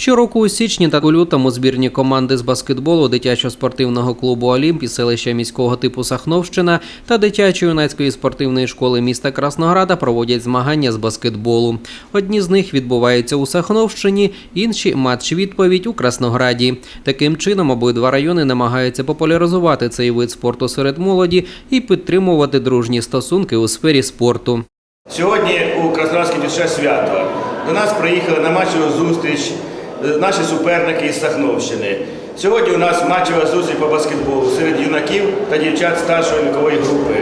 Щороку у січні та у лютому збірні команди з баскетболу дитячо-спортивного клубу Олімп із селища міського типу Сахновщина та дитячо-юнацької спортивної школи міста Краснограда проводять змагання з баскетболу. Одні з них відбуваються у Сахновщині, інші матч відповідь у Краснограді. Таким чином обидва райони намагаються популяризувати цей вид спорту серед молоді і підтримувати дружні стосунки у сфері спорту. Сьогодні у Краснодарській дівчат свято. До нас приїхали на матчеву зустріч наші суперники із Сахновщини. Сьогодні у нас матчева зустріч по баскетболу серед юнаків та дівчат старшої вікової групи.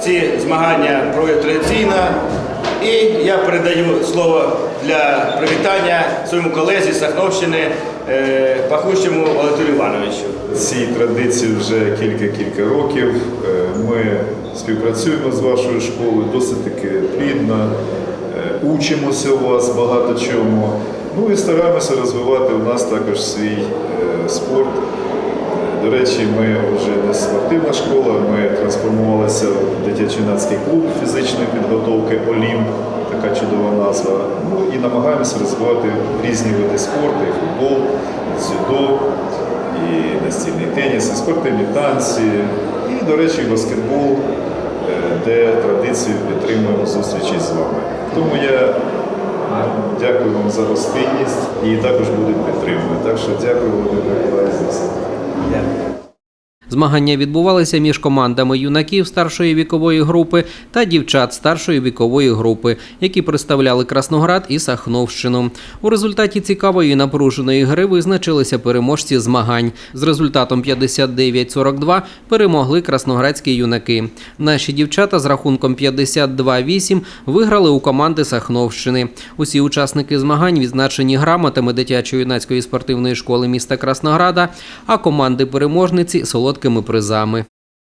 Ці змагання проводять традиційно. І я передаю слово для привітання своєму колезі з Сахновщини е, Пахущому Олексію Івановичу. Цій традиції вже кілька-кілька років. Е, Ми співпрацюємо з вашою школою досить таки плідно, е, учимося у вас багато чому. Ну і стараємося розвивати у нас також свій е, спорт. До речі, ми вже не спортивна школа, ми трансформувалися в дитячо-юнацький клуб фізичної підготовки Олімп, така чудова назва. Ну і намагаємося розвивати різні види спорту, і футбол, і дзюдо, і настільний теніс, і спортивні танці, і, до речі, баскетбол, е, де традицію підтримуємо зустрічі з вами. Тому я дякую вам за гостинність і також будемо підтримувати. Так що дякую Володимир. Змагання відбувалися між командами юнаків старшої вікової групи та дівчат старшої вікової групи, які представляли Красноград і Сахновщину. У результаті цікавої і напруженої гри визначилися переможці змагань. З результатом 59-42 перемогли красноградські юнаки. Наші дівчата з рахунком 52-8 виграли у команди Сахновщини. Усі учасники змагань відзначені грамотами дитячо-юнацької спортивної школи міста Краснограда, а команди переможниці солодкими призами.